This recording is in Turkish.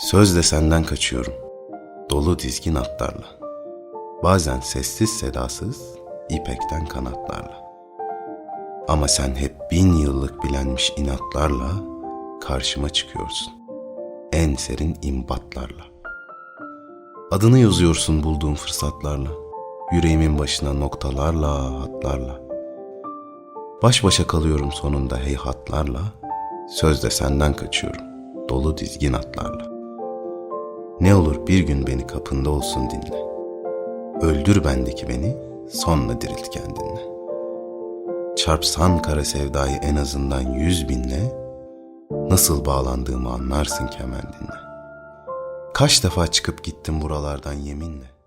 Sözle senden kaçıyorum. Dolu dizgin atlarla. Bazen sessiz sedasız ipekten kanatlarla. Ama sen hep bin yıllık bilenmiş inatlarla karşıma çıkıyorsun. En serin imbatlarla. Adını yazıyorsun bulduğum fırsatlarla. Yüreğimin başına noktalarla, hatlarla. Baş başa kalıyorum sonunda heyhatlarla. Sözde senden kaçıyorum. Dolu dizgin atlarla. Ne olur bir gün beni kapında olsun dinle. Öldür bendeki beni, sonra dirilt kendinle. Çarpsan kara sevdayı en azından yüz binle, nasıl bağlandığımı anlarsın kemendinle. Kaç defa çıkıp gittim buralardan yeminle.